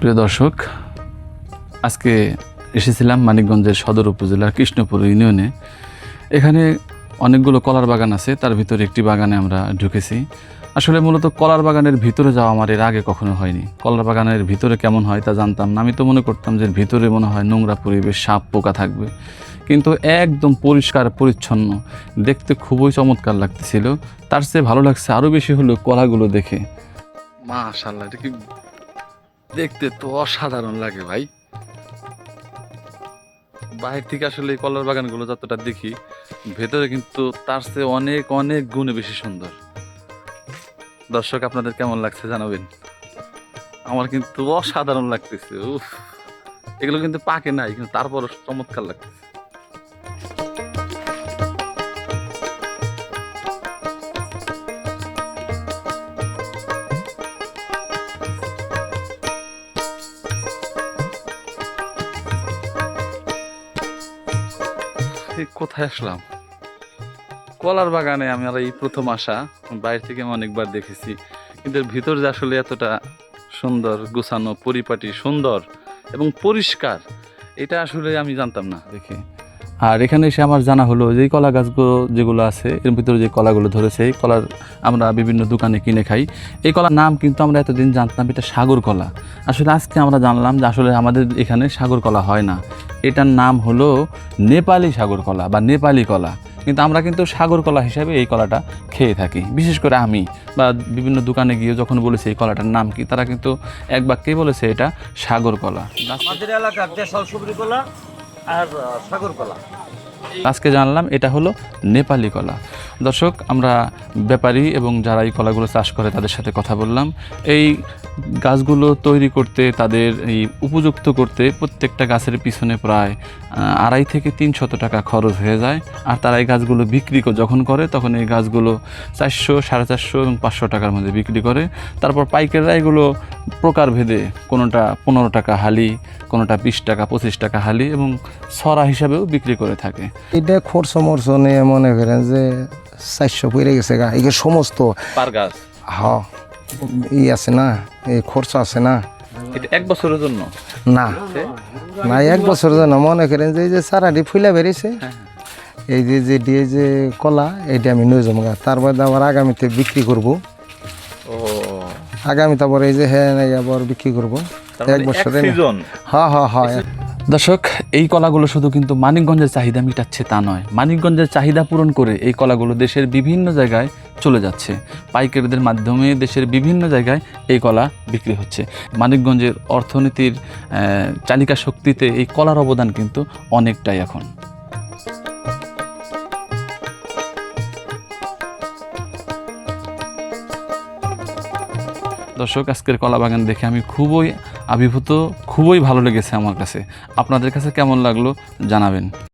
প্রিয় দর্শক, আজকে এসেছিলাম মানিকগঞ্জের সদর উপজেলার কৃষ্ণপুর ইউনিয়নে। এখানে অনেকগুলো কলার বাগান আছে, তার ভিতরে একটি বাগানে আমরা ঢুকেছি। আসলে মূলত কলার বাগানের ভিতরে যাওয়া আমার এর আগে কখনো হয়নি। কলার বাগানের ভিতরে কেমন হয় তা জানতাম না। আমি তো মনে করতাম যে ভিতরে মনে হয় নোংরা পরিবেশ, সাপ পোকা থাকবে। কিন্তু একদম পরিষ্কার, পরিচ্ছন্ন, দেখতে খুবই চমৎকার লাগতেছিল। তার চেয়ে ভালো লাগছে আরও বেশি হলো কলাগুলো দেখে। মাশাল্লাহ এটা কি দেখতে তো অসাধারণ লাগে ভাই। বাইরে থেকে আসলে এই কলার বাগানগুলো যতটা দেখি, ভেতরে কিন্তু তার চেয়ে অনেক অনেক গুণে বেশি সুন্দর। দর্শক, আপনাদের কেমন লাগছে জানাবেন? আমার কিন্তু অসাধারণ লাগতেছে, উফ। এগুলো কিন্তু পাকে নাই, কিন্তু তারপরও চমৎকার লাগতেছে। এই কোথায় আসলাম? কলার বাগানে আমি আর এই প্রথম আসা, বাইরে থেকে আমি অনেকবার দেখেছি। কিন্তু এর ভিতর যে আসলে এতটা সুন্দর, গুছানো, পরিপাটি, সুন্দর এবং পরিষ্কার, এটা আসলে আমি জানতাম না দেখে। আর এখানে এসে আমার জানা হলো যে কলা গাছগুলো যেগুলো আছে, এর ভিতরে যে কলাগুলো ধরেছে, এই কলার আমরা বিভিন্ন দোকানে কিনে খাই। এই কলার নাম কিন্তু আমরা এতদিন জানতাম এটা সাগর কলা। আসলে আজকে আমরা জানলাম যে আসলে আমাদের এখানে সাগর কলা হয় না। এটার নাম হলো নেপালি সাগর কলা বা নেপালি কলা। কিন্তু আমরা কিন্তু সাগর কলা হিসাবে এই কলাটা খেয়ে থাকি। বিশেষ করে আমি বা বিভিন্ন দোকানে গিয়ে যখন বলেছি এই কলাটার নাম কি, তারা কিন্তু এক বাক্যেই বলেছে এটা সাগর কলা। আমাদের এলাকার দেশাল সবরি কলা আর সাগর কলা। আজকে জানলাম এটা হলো নেপালি কলা। দর্শক, আমরা ব্যাপারী এবং যারা এই কলাগুলো চাষ করে তাদের সাথে কথা বললাম। এই গাছগুলো তৈরি করতে, তাদের এই উপযুক্ত করতে প্রত্যেকটা গাছের পিছনে প্রায় আড়াই থেকে তিনশত টাকা খরচ হয়ে যায়। আর তারা এই গাছগুলো বিক্রি যখন করে, তখন এই গাছগুলো চারশো, সাড়ে চারশো এবং পাঁচশো টাকার মধ্যে বিক্রি করে। তারপর পাইকাররা এগুলো প্রকারভেদে কোনোটা পনেরো টাকা হালি কোনোটা বিশ টাকা পঁচিশ টাকা হালি এবং সরা হিসাবেও বিক্রি করে থাকে। এটা খরচ মরচ নিয়ে মনে করেন যে চারশো পড়ে গেছে গা এই সমস্ত। গাছ? হ ই আছে না এই খরচ আছে না। এটা এক বছরের জন্য? না না এক বছরের জন্য। মনে করেন যে এই যে সারাটি ফুলা বেরিয়েছে এই যে যে দিয়ে যে কলা এইটা আমি নিয়ে যাব গা। তার বাদে আবার আগামীতে বিক্রি করব। আগামীতে আবার এই যে হ্যাঁ আবার বিক্রি করব। এক বছরে হ্যাঁ হ্যাঁ হ্যাঁ দর্শক এই কলাগুলো শুধু কিন্তু মানিকগঞ্জের চাহিদা মিটাচ্ছে তা নয়। মানিকগঞ্জের চাহিদা পূরণ করে এই কলাগুলো দেশের বিভিন্ন জায়গায় চলে যাচ্ছে। পাইকারদের মাধ্যমে দেশের বিভিন্ন জায়গায় এই কলা বিক্রি হচ্ছে। মানিকগঞ্জের অর্থনীতির আহ, চালিকা শক্তিতে এই কলার অবদান কিন্তু অনেকটাই এখন। দর্শক, আজকের কলা বাগান দেখে আমি খুবই আবির্ভূত, খুবই ভালো লেগেছে আমার কাছে। আপনাদের কাছে কেমন লাগল জানাবেন।